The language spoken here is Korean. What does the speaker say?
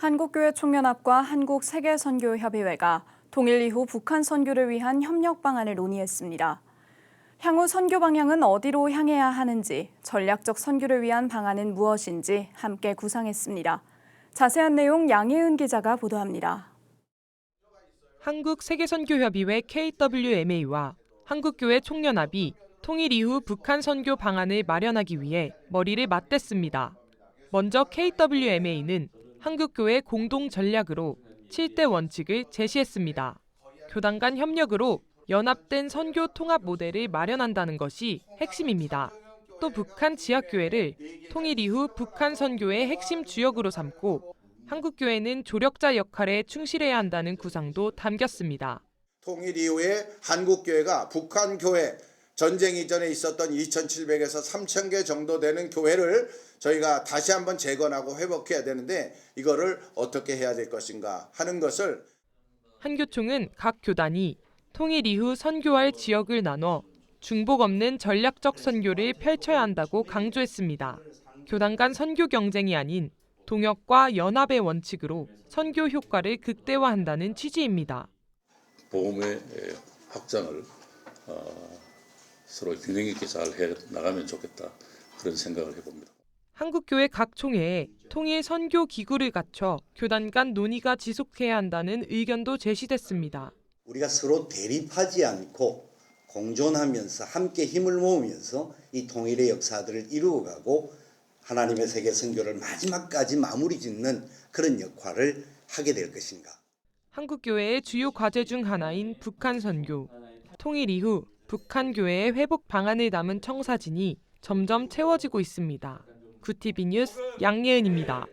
한국교회 총연합과 한국세계선교협의회가 통일 이후 북한 선교를 위한 협력 방안을 논의했습니다. 향후 선교 방향은 어디로 향해야 하는지, 전략적 선교를 위한 방안은 무엇인지 함께 구상했습니다. 자세한 내용 양혜은 기자가 보도합니다. 한국 세계선교협의회 KWMA와 한국교회 총연합이 통일 이후 북한 선교 방안을 마련하기 위해 머리를 맞댔습니다. 먼저 KWMA는 한국교회 공동 전략으로 7대 원칙을 제시했습니다. 교단 간 협력으로 연합된 선교 통합 모델을 마련한다는 것이 핵심입니다. 또 북한 지역교회를 통일 이후 북한 선교의 핵심 주역으로 삼고 한국교회는 조력자 역할에 충실해야 한다는 구상도 담겼습니다. 통일 이후에 한국 교회가 북한 교회 전쟁 이전에 있었던 2,700에서 3,000개 정도 되는 교회를 저희가 다시 한번 재건하고 회복해야 되는데 이거를 어떻게 해야 될 것인가 하는 것을 한교총은 각 교단이 통일 이후 선교할 지역을 나눠 중복 없는 전략적 선교를 펼쳐야 한다고 강조했습니다. 교단 간 선교 경쟁이 아닌 동역과 연합의 원칙으로 선교 효과를 극대화한다는 취지입니다. 보험의 에, 확장을 어, 서로 균형 있게 잘 해 나가면 좋겠다 그런 생각을 해봅니다. 한국교회 각 총회에 통일 선교 기구를 갖춰 교단 간 논의가 지속해야 한다는 의견도 제시됐습니다. 우리가 서로 대립하지 않고 공존하면서 함께 힘을 모으면서 이 통일의 역사들을 이루어가고 하나님의 세계 선교를 마지막까지 마무리 짓는 그런 역할을 하게 될 것인가. 한국교회의 주요 과제 중 하나인 북한 선교. 통일 이후 북한 교회의 회복 방안을 담은 청사진이 점점 채워지고 있습니다. 구티비 뉴스 양예은입니다.